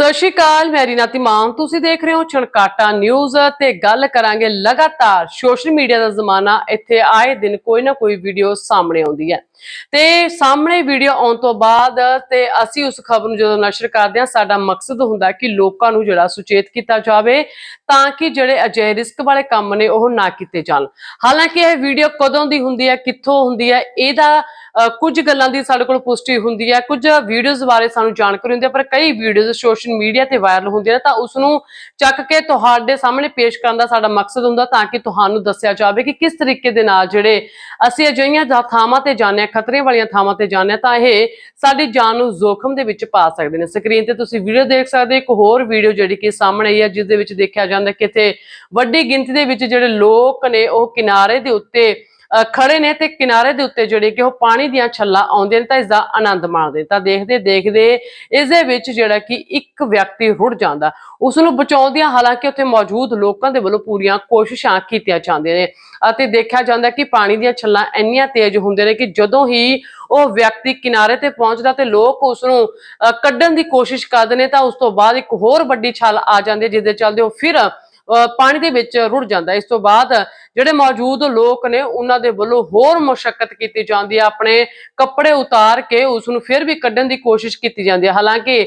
ਸਤਿ ਸ਼੍ਰੀ ਅਕਾਲ, ਮੈਂ ਰੀਨਾ ਮਾਨ ਤੁਸੀਂ ਦੇਖ ਰਹੇ ਹੋ ਛਣਕਾਟਾ ਨਿਊਜ਼ ਤੇ ਗੱਲ ਕਰਾਂਗੇ ਲਗਾਤਾਰ ਸੋਸ਼ਲ ਮੀਡੀਆ ਦਾ ਜ਼ਮਾਨਾ ਇੱਥੇ ਆਏ ਦਿਨ ਕੋਈ ਨਾ ਕੋਈ ਵੀਡੀਓ ਸਾਹਮਣੇ ਆਉਂਦੀ ਹੈ। ਤੇ ਸਾਹਮਣੇ ਵੀਡੀਓ ਆਉਣ ਤੋਂ ਬਾਅਦ ਤੇ ਅਸੀਂ ਉਸ ਖਬਰ ਨੂੰ ਜਦੋਂ ਨਸ਼ਰ ਕਰਦੇ ਹਾਂ, ਸਾਡਾ ਮਕਸਦ ਹੁੰਦਾ ਕਿ ਲੋਕਾਂ ਨੂੰ ਜਿਹੜਾ ਸੁਚੇਤ ਕੀਤਾ ਜਾਵੇ ਤਾਂ ਕਿ ਜਿਹੜੇ ਅਜਿਹੇ ਰਿਸਕ ਵਾਲੇ ਕੰਮ ਨੇ ਉਹ ਨਾ ਕੀਤੇ ਜਾਣ। ਹਾਲਾਂਕਿ ਇਹ ਵੀਡੀਓ ਕਦੋਂ ਦੀ ਹੁੰਦੀ ਹੈ, ਕਿੱਥੋਂ ਹੁੰਦੀ ਹੈ, ਇਹਦਾ ਕੁਝ ਗੱਲਾਂ ਦੀ ਸਾਡੇ ਕੋਲ ਪੁਸ਼ਟੀ ਹੁੰਦੀ ਹੈ, ਕੁਝ ਵੀਡੀਓਜ਼ ਬਾਰੇ ਸਾਨੂੰ ਜਾਣਕਾਰੀ ਹੁੰਦੀ ਹੈ, ਪਰ ਕਈ ਵੀਡੀਓਜ਼ ਸੋਸ਼ਲ ਮੀਡੀਆ ਤੇ ਵਾਇਰਲ ਹੁੰਦੀਆਂ ਨੇ, ਤਾਂ ਉਸ ਨੂੰ ਚੱਕ ਕੇ ਤੁਹਾਡੇ ਸਾਹਮਣੇ ਪੇਸ਼ ਕਰਨ ਦਾ ਸਾਡਾ ਮਕਸਦ ਹੁੰਦਾ, ਤਾਂ ਕਿ ਤੁਹਾਨੂੰ ਦੱਸਿਆ ਜਾਵੇ ਕਿ ਕਿਸ ਤਰੀਕੇ ਦੇ ਨਾਲ ਜਿਹੜੇ ਅਸੀਂ ਅਜਿਹੀਆਂ ਥਾਵਾਂ ਤੇ ਜਾਂਦੇ ਹਾਂ, ਖਤਰੇ ਵਾਲੀਆਂ ਥਾਵਾਂ ਤੇ ਜਾਂਦੇ ਹਾਂ, ਤਾਂ ਇਹ ਸਾਡੀ ਜਾਨ ਨੂੰ ਜ਼ੋਖਮ ਦੇ ਵਿੱਚ ਪਾ ਸਕਦੇ ਨੇ। ਸਕਰੀਨ ਤੇ ਤੁਸੀਂ ਵੀਡੀਓ ਦੇਖ ਸਕਦੇ ਹੋ, ਇੱਕ ਹੋਰ ਵੀਡੀਓ ਜਿਹੜੀ ਕਿ ਸਾਹਮਣੇ ਆਈ ਹੈ, ਜਿਸ ਦੇ ਵਿੱਚ ਦੇਖਿਆ ਜਾਂਦਾ ਕਿ ਇੱਥੇ ਵੱਡੀ ਗਿਣਤੀ ਦੇ ਵਿੱਚ ਜਿਹੜੇ ਲੋਕ ਨੇ, ਉਹ ਕਿਨਾਰੇ ਦੇ ਉੱਤੇ ਖੜੇ ਨੇ ਤੇ ਕਿਨਾਰੇ ਦੇ ਉੱਤੇ ਜਿਹੜੇ ਕਿ ਉਹ ਪਾਣੀ ਦੀਆਂ ਛੱਲਾਂ ਆਉਂਦੇ ਨੇ ਤਾਂ ਇਸ ਦਾ ਆਨੰਦ ਮਾਣਦੇ ਤਾਂ ਦੇਖਦੇ ਦੇਖਦੇ ਇਸ ਦੇ ਵਿੱਚ ਜਿਹੜਾ ਕਿ ਇੱਕ ਵਿਅਕਤੀ ਰੁੜ ਜਾਂਦਾ। ਉਸ ਨੂੰ ਬਚਾਉਂਦਿਆਂ ਹਾਲਾਂਕਿ ਉੱਥੇ ਮੌਜੂਦ ਲੋਕਾਂ ਦੇ ਵੱਲੋਂ ਪੂਰੀਆਂ ਕੋਸ਼ਿਸ਼ਾਂ ਕੀਤੀਆਂ ਜਾਂਦੀਆਂ ਨੇ ਅਤੇ ਦੇਖਿਆ ਜਾਂਦਾ ਕਿ ਪਾਣੀ ਦੀਆਂ ਛੱਲਾਂ ਇੰਨੀਆਂ ਤੇਜ਼ ਹੁੰਦੇ ਨੇ ਕਿ ਜਦੋਂ ਹੀ ਉਹ ਵਿਅਕਤੀ ਕਿਨਾਰੇ ਤੇ ਪਹੁੰਚਦਾ ਤੇ ਲੋਕ ਉਸ ਨੂੰ ਕੱਢਣ ਦੀ ਕੋਸ਼ਿਸ਼ ਕਰਦੇ ਨੇ ਤਾਂ ਉਸ ਤੋਂ ਬਾਅਦ ਇੱਕ ਹੋਰ ਵੱਡੀ ਛੱਲ ਆ ਜਾਂਦੀ ਹੈ ਜਿਸ ਦੇ ਚੱਲਦੇ ਉਹ ਫਿਰ ਪਾਣੀ ਦੇ ਵਿੱਚ ਰੁੜ ਜਾਂਦਾ ਇਸ ਤੋਂ ਬਾਅਦ ਜਿਹੜੇ ਮੌਜੂਦ ਲੋਕ ਨੇ, ਉਹਨਾਂ ਦੇ ਵੱਲੋਂ ਹੋਰ ਮੁਸ਼ਕਲ ਕੀਤੀ ਜਾਂਦੀ ਹੈ। ਆਪਣੇ ਕੱਪੜੇ ਉਤਾਰ ਕੇ ਉਸ ਨੂੰ ਫਿਰ ਵੀ ਕੱਢਣ ਦੀ ਕੋਸ਼ਿਸ਼ ਕੀਤੀ ਜਾਂਦੀ ਹੈ। ਹਾਲਾਂਕਿ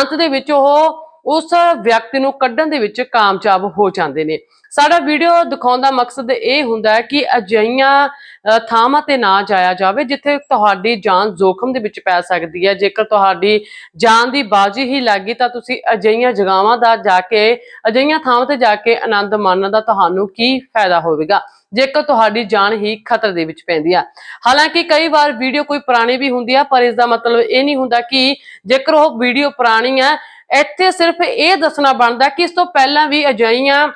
ਅੰਤ ਦੇ ਵਿੱਚ ਉਹ ਉਸ ਵਿਅਕਤੀ ਨੂੰ ਕੱਢਣ ਦੇ ਵਿੱਚ ਕਾਮਯਾਬ ਹੋ ਜਾਂਦੇ ਨੇ। ਸਾਡਾ ਵੀਡੀਓ ਦਿਖਾਉਣ ਦਾ ਮਕਸਦ ਇਹ ਹੁੰਦਾ ਹੈ ਕਿ ਅਜਿਹੀਆਂ ਥਾਵਾਂ ਤੇ ਨਾ ਜਾਇਆ ਜਾਵੇ, ਜਿੱਥੇ ਤੁਹਾਡੀ ਜਾਨ ਜ਼ੋਖਮ ਦੇ ਵਿੱਚ ਪੈ ਸਕਦੀ ਹੈ। ਜੇਕਰ ਤੁਹਾਡੀ ਜਾਨ ਦੀ ਬਾਜੀ ਹੀ ਲੱਗੀ ਤਾਂ ਤੁਸੀਂ ਅਜਿਹੀਆਂ ਜਗ੍ਹਾਵਾਂ ਦਾ ਜਾ ਕੇ, ਅਜਿਹੀਆਂ ਥਾਵਾਂ ਤੇ ਜਾ ਕੇ ਆਨੰਦ ਮਾਣਨ ਦਾ ਤੁਹਾਨੂੰ ਕੀ ਫਾਇਦਾ ਹੋਵੇਗਾ? ਜੇਕਰ ਤੁਹਾਡੀ ਜਾਨ ਹੀ ਖਤਰੇ ਦੇ ਵਿੱਚ ਪੈਂਦੀ ਆ ਹਾਲਾਂਕਿ ਕਈ ਵਾਰ ਵੀਡੀਓ ਕੋਈ ਪੁਰਾਣੀ ਵੀ ਹੁੰਦੀ ਆ ਪਰ ਇਸ ਦਾ ਮਤਲਬ ਇਹ ਨਹੀਂ ਹੁੰਦਾ ਕਿ ਜੇਕਰ ਉਹ ਵੀਡੀਓ ਪੁਰਾਣੀ ਹੈ ਇੱਥੇ ਸਿਰਫ ਇਹ ਦੱਸਣਾ ਬਣਦਾ ਕਿ ਇਸ ਤੋਂ ਪਹਿਲਾਂ ਵੀ ਅਜਿਹੀਆਂ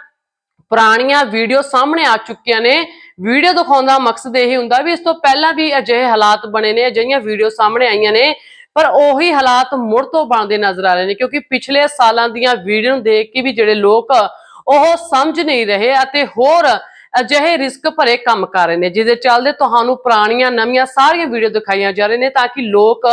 ਪੁਰਾਣੀਆਂ ਵੀਡੀਓ ਸਾਹਮਣੇ ਆ ਚੁੱਕੀਆਂ ਨੇ। ਵੀਡੀਓ ਦਿਖਾਉਣ ਦਾ ਮਕਸਦ ਇਹ ਹੁੰਦਾ ਵੀ ਇਸ ਤੋਂ ਪਹਿਲਾਂ ਵੀ ਅਜਿਹੇ ਹਾਲਾਤ ਬਣੇ ਨੇ, ਅਜਿਹੀਆਂ ਵੀਡੀਓ ਸਾਹਮਣੇ ਆਈਆਂ ਨੇ, ਪਰ ਉਹੀ ਹਾਲਾਤ ਮੁੜ ਤੋਂ ਬਣਦੇ ਨਜ਼ਰ ਆ ਰਹੇ ਨੇ ਕਿਉਂਕਿ ਪਿਛਲੇ ਸਾਲਾਂ ਦੀਆਂ ਵੀਡੀਓ ਨੂੰ ਦੇਖ ਕੇ ਵੀ ਜਿਹੜੇ ਲੋਕ ਉਹ ਸਮਝ ਨਹੀਂ ਰਹੇ ਅਤੇ ਹੋਰ ਅਜਿਹੇ ਰਿਸਕ ਭਰੇ ਕੰਮ ਕਰ ਰਹੇ ਨੇ ਜਿਹਦੇ ਚੱਲਦੇ ਤੁਹਾਨੂੰ ਪੁਰਾਣੀਆਂ ਨਵੀਆਂ ਸਾਰੀਆਂ ਵੀਡੀਓ ਦਿਖਾਈਆਂ ਜਾ ਰਹੇ ਨੇ ਤਾਂ ਕਿ ਲੋਕ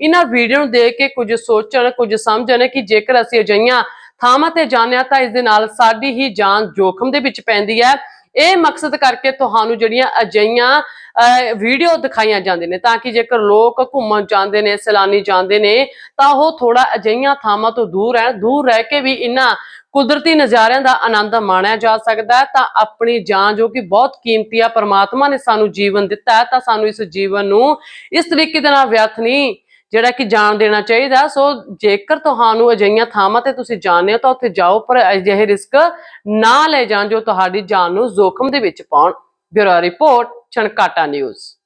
ਇਹਨਾਂ ਵੀਡੀਓ ਨੂੰ ਦੇਖ ਕੇ ਕੁਝ ਸੋਚਣ ਕੁਝ ਸਮਝਣ ਕਿ ਜੇਕਰ ਅਸੀਂ ਅਜਿਹੀਆਂ ਥਾਵਾਂ ਤੇ ਜਾਂਦੇ ਹਾਂ ਤਾਂ ਇਸ ਦੇ ਨਾਲ ਸਾਡੀ ਹੀ ਜਾਨ ਜੋਖਮ ਦੇ ਵਿੱਚ ਪੈਂਦੀ ਹੈ। ਇਹ ਮਕਸਦ ਕਰਕੇ ਤੁਹਾਨੂੰ ਜਿਹੜੀਆਂ ਅਜਿਹੀਆਂ ਅਹ, ਵੀਡੀਓ ਦਿਖਾਈਆਂ ਜਾਂਦੇ ਨੇ ਤਾਂ ਕਿ ਜੇਕਰ ਲੋਕ ਘੁੰਮਣ ਜਾਂਦੇ ਨੇ ਸੈਲਾਨੀ ਜਾਂਦੇ ਨੇ ਤਾਂ ਉਹ ਥੋੜਾ ਅਜਿਹੀਆਂ ਥਾਵਾਂ ਤੋਂ ਦੂਰ ਰਹਿਣ ਦੂਰ ਰਹਿ ਕੇ ਵੀ ਇਹਨਾਂ ਕੁਦਰਤੀ ਨਜ਼ਾਰਿਆਂ ਦਾ ਆਨੰਦ ਮਾਣਿਆ ਜਾ ਸਕਦਾ ਹੈ। ਤਾਂ ਆਪਣੀ ਜਾਨ ਜੋ ਕਿ ਬਹੁਤ ਕੀਮਤੀ ਆ, ਪਰਮਾਤਮਾ ਨੇ ਸਾਨੂੰ ਜੀਵਨ ਦਿੱਤਾ ਹੈ, ਤਾਂ ਸਾਨੂੰ ਇਸ ਜੀਵਨ ਨੂੰ ਇਸ ਤਰੀਕੇ ਦੇ ਨਾਲ ਵਿਅਰਥ ਨਹੀਂ ਜਿਹੜਾ ਕਿ ਜਾਣ ਦੇਣਾ ਚਾਹੀਦਾ ਸੋ ਜੇਕਰ ਤੁਹਾਨੂੰ ਅਜਿਹੀਆਂ ਥਾਵਾਂ ਤੇ ਤੁਸੀਂ ਜਾਣਦੇ ਹੋ, ਤਾਂ ਉੱਥੇ ਜਾਓ, ਪਰ ਅਜਿਹੇ ਰਿਸਕ ਨਾ ਲੈ ਜਾਣ ਜੋ ਤੁਹਾਡੀ ਜਾਨ ਨੂੰ ਜ਼ੋਖਮ ਦੇ ਵਿੱਚ ਪਾਉਣ। Bureau report, Chhankata news.